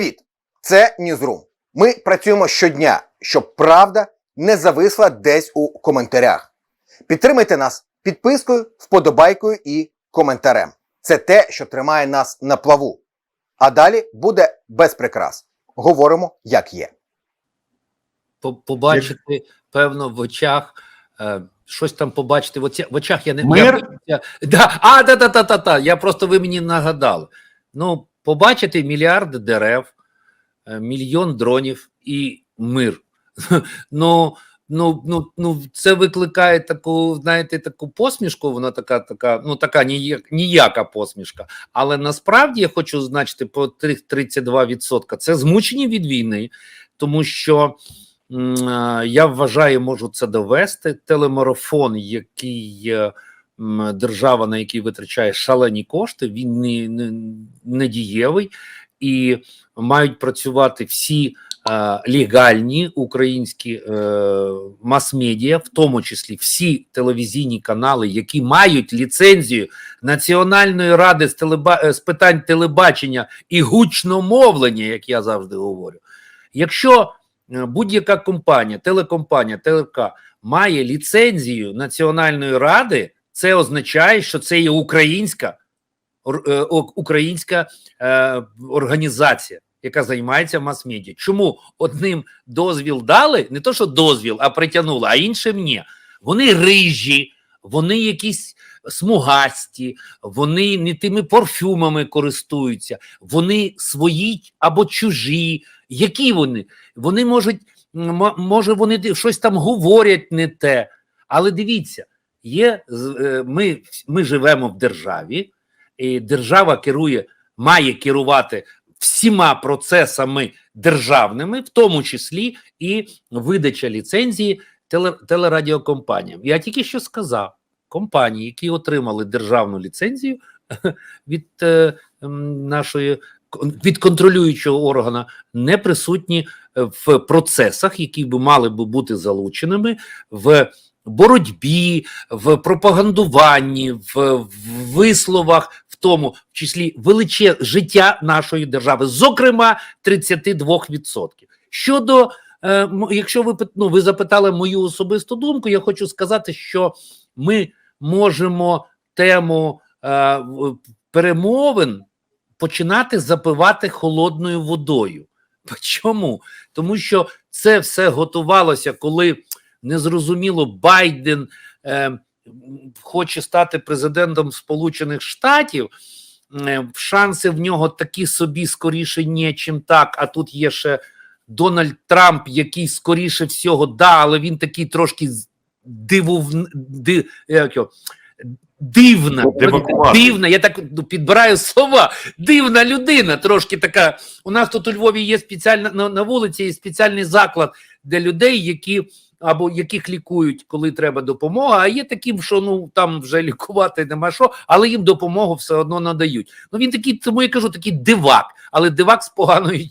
Привіт! Це Ньюзрум. Ми працюємо щодня, щоб правда не зависла десь у коментарях. Підтримайте нас підпискою, вподобайкою і коментарем. Це те, що тримає нас на плаву. А далі буде без прикрас. Говоримо, як є. по- побачити, певно, в очах. Е, щось там побачити в, оці, в очах. Я не Мир? Я, да, а, да, да, да, да, да. Я просто ви мені нагадали. Ну, побачити мільярд дерев, е, мільйон дронів і мир. Ну, ну, ну, ну, це викликає таку, знаєте, таку посмішку. Вона така, така, ну така ніяк, ніяка посмішка. Але насправді я хочу значити по тих 32%. Це змучені від війни, тому що. Е, Я вважаю, можу це довести. Телемарафон, який е, держава, на який витрачає шалені кошти, він не, не, не дієвий і мають працювати всі е, легальні українські е, мас-медіа, в тому числі всі телевізійні канали, які мають ліцензію Національної ради з, телеба, е, з питань телебачення і гучномовлення, як я завжди говорю. Якщо е, будь-яка компанія, телекомпанія, ТЛК має ліцензію Національної ради, це означає, що це є українська, е, українська е, організація, яка займається мас-медіа. Чому одним дозвіл дали, не то, що дозвіл, а притягнули, а іншим ні. Вони рижі, вони якісь смугасті, вони не тими парфюмами користуються, вони свої або чужі. Які вони? Вони можуть, може, вони щось там говорять не те. Але дивіться, є е, ми, ми живемо в державі, і держава керує, має керувати всіма процесами державними, в тому числі і видача ліцензії теле, телерадіокомпаніям. Я тільки що сказав: компанії, які отримали державну ліцензію від е, нашої від контролюючого органа, не присутні в процесах, які би мали би бути залученими в боротьбі, в пропагандуванні, в, висловах, в тому в числі величе життя нашої держави, зокрема 32%. Щодо, е, якщо ви ну, ви запитали мою особисту думку, я хочу сказати, що ми можемо тему е, перемовин починати запивати холодною водою. Чому? Тому що це все готувалося, коли незрозуміло Байден е, хоче стати президентом Сполучених Штатів. Е, шанси в нього такі собі скоріше ні, чим так. А тут є ще Дональд Трамп, який скоріше всього, да, але він такий трошки дивув, ди, як його, дивна, дивна. Я так ну, підбираю слова. Дивна людина, трошки така. У нас тут у Львові є спеціальна на, на вулиці є спеціальний заклад для людей, які або яких лікують, коли треба допомога. А є таким, що ну там вже лікувати нема що, але їм допомогу все одно надають. Ну він такий, тому я кажу, такий дивак, але дивак з поганою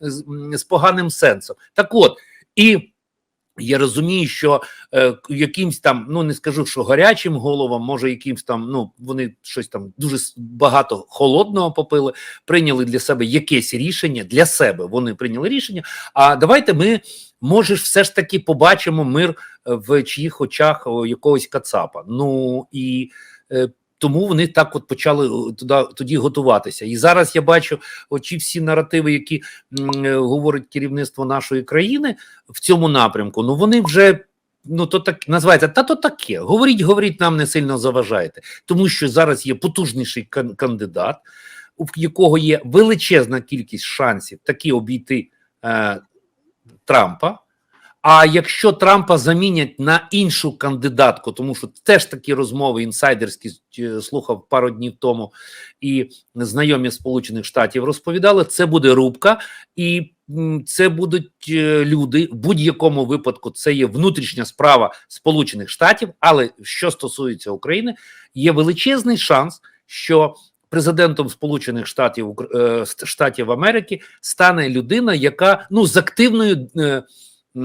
з поганим сенсом. Так от і. Я розумію, що е, якимсь там, ну не скажу, що гарячим головам, може, якимсь там, ну вони щось там дуже багато холодного попили, прийняли для себе якесь рішення для себе. Вони прийняли рішення. А давайте ми, може, все ж таки побачимо мир е, в чиїх очах якогось кацапа. Ну і е, тому вони так от почали туди тоді готуватися. І зараз я бачу оці всі наративи, які е, говорить керівництво нашої країни в цьому напрямку. Ну вони вже. Ну, то так називається, та то таке. Говоріть, говоріть, нам не сильно заважаєте, тому що зараз є потужніший кан- кандидат, у якого є величезна кількість шансів таки обійти е, Трампа. А якщо Трампа замінять на іншу кандидатку, тому що теж такі розмови інсайдерські е, слухав пару днів тому, і знайомі Сполучених Штатів розповідали, це буде рубка, і це будуть е, люди. В будь-якому випадку це є внутрішня справа Сполучених Штатів. Але що стосується України, є величезний шанс, що президентом Сполучених Штатів е, Штатів Америки стане людина, яка ну з активною. Е,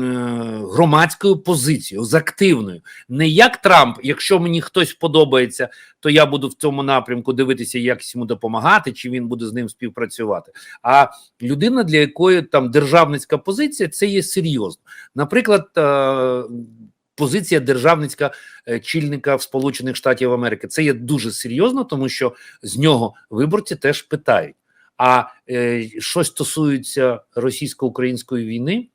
громадською позицією, з активною. Не як Трамп, якщо мені хтось подобається, то я буду в цьому напрямку дивитися, як йому допомагати, чи він буде з ним співпрацювати. А людина, для якої там державницька позиція, це є серйозно. Наприклад, е, позиція державницька е, чільника в Сполучених Штатів Америки. Це є дуже серйозно, тому що з нього виборці теж питають. А е, що стосується російсько-української війни,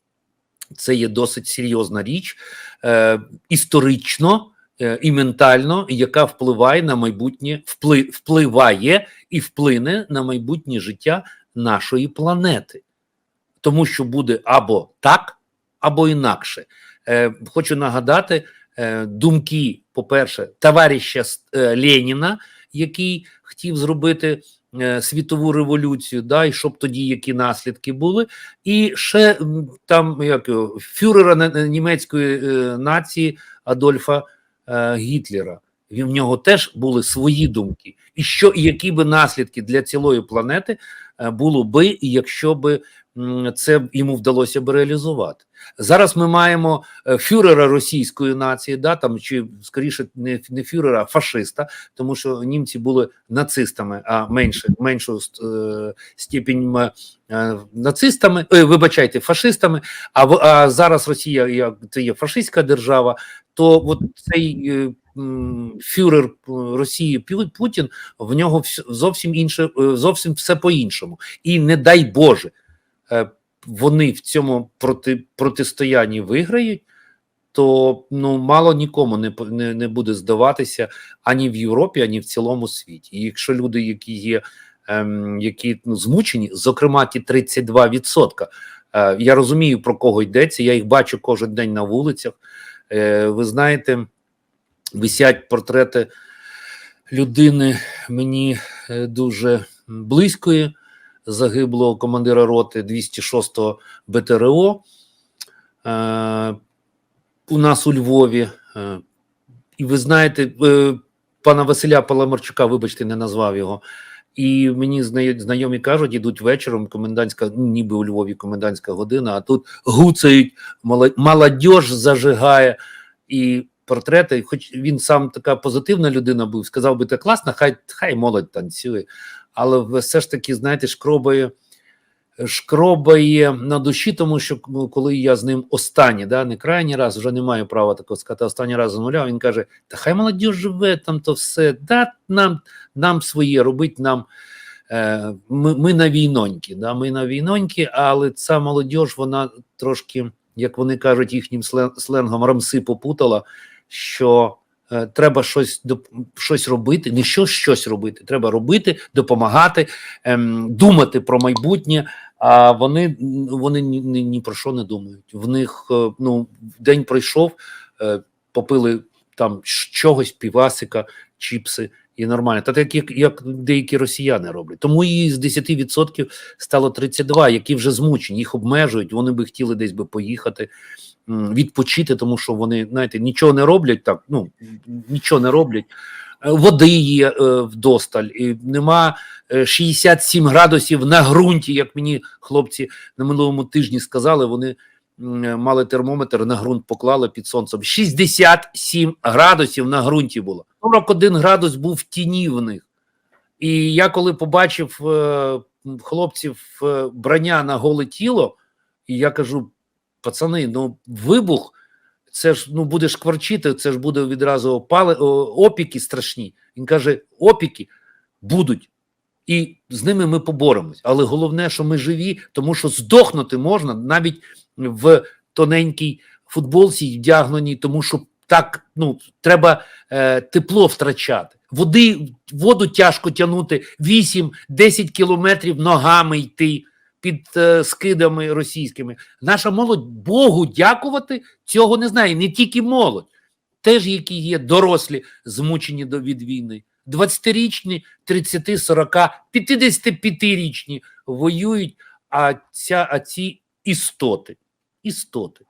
це є досить серйозна річ е, історично е, і ментально, яка впливає на майбутнє, впли, впливає і вплине на майбутнє життя нашої планети, тому що буде або так, або інакше. Е, хочу нагадати е, думки, по-перше, товариша е, Леніна, який хотів зробити світову революцію, да, і щоб тоді які наслідки були, і ще там як фюрера німецької е, нації Адольфа е, Гітлера. В нього теж були свої думки, і що і які би наслідки для цілої планети е, було би, якщо би це йому вдалося б реалізувати. Зараз ми маємо е, фюрера російської нації, да там чи скоріше не, не фюрера, а фашиста, тому що німці були нацистами, а менше меншу е, степінь е, нацистами, е, вибачайте, фашистами. А, а зараз Росія як це є фашистська держава, то от цей е, фюрер е, Росії Путін в нього зовсім інше, е, зовсім все по-іншому. І не дай Боже, вони в цьому проти, протистоянні виграють. То ну мало нікому не, не, не буде здаватися ані в Європі, ані в цілому світі. І якщо люди, які є, ем, які ну, змучені, зокрема ті 32%, е, я розумію про кого йдеться. Я їх бачу кожен день на вулицях. Е, ви знаєте, висять портрети людини мені е, дуже близької, загиблого командира роти 206-го БТРО е, у нас у Львові. Е, і ви знаєте, е, пана Василя Паламарчука, вибачте, не назвав його. І мені знайомі кажуть, ідуть вечором, комендантська, ну, ніби у Львові комендантська година, а тут гуцають, моло- молодь зажигає і портрети. Хоч він сам така позитивна людина був, сказав би, це класно, хай, хай молодь танцює. Але все ж таки, знаєте, шкробає, шкробає на душі, тому що ну, коли я з ним останній, да, не крайній раз, вже не маю права такого сказати, останній раз замовляв, він каже: Та хай молодь живе там то все, да, нам, нам своє робить нам. Е, ми, ми на війноньки, да, ми на війноньки, але ця молодь, вона трошки, як вони кажуть, їхнім сленгом рамси попутала, що треба щось, щось робити, не що щось робити, треба робити, допомагати, ем, думати про майбутнє. А вони, вони ні, ні, ні про що не думають. В них е, ну, день пройшов, е, попили там чогось, півасика, чіпси і нормально. Та так як, як деякі росіяни роблять. Тому і з 10% стало 32, які вже змучені, їх обмежують. Вони би хотіли десь би поїхати, відпочити, тому що вони, знаєте, нічого не роблять так. Ну нічого не роблять. Е, Води є е, вдосталь, і нема е, 67 градусів на ґрунті, як мені хлопці на минулому тижні сказали. Вони е, мали термометр на ґрунт поклали під сонцем. 67 градусів на ґрунті було. 41 градус був в тіні в них. І я коли побачив е, хлопців е, брання на голе тіло, і я кажу: пацани, ну вибух, це ж ну буде шкварчити, це ж буде відразу опали, опіки страшні. Він каже: опіки будуть. І з ними ми поборемось. Але головне, що ми живі, тому що здохнути можна навіть в тоненькій футболці вдягненій, тому що так ну треба е, тепло втрачати. Води, воду тяжко тягнути 8-10 кілометрів ногами йти під е, скидами російськими. Наша молодь Богу дякувати цього не знає. Не тільки молодь, теж які є дорослі, змучені до від війни. 20-річні, 30, 40, 55-річні воюють, а, ця, а ці істоти. Істоти.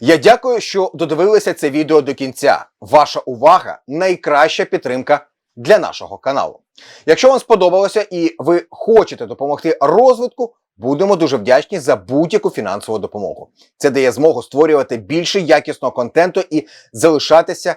Я дякую, що додивилися це відео до кінця. Ваша увага найкраща підтримка для нашого каналу. Якщо вам сподобалося і ви хочете допомогти розвитку, Будемо дуже вдячні за будь-яку фінансову допомогу. Це дає змогу створювати більше якісного контенту і залишатися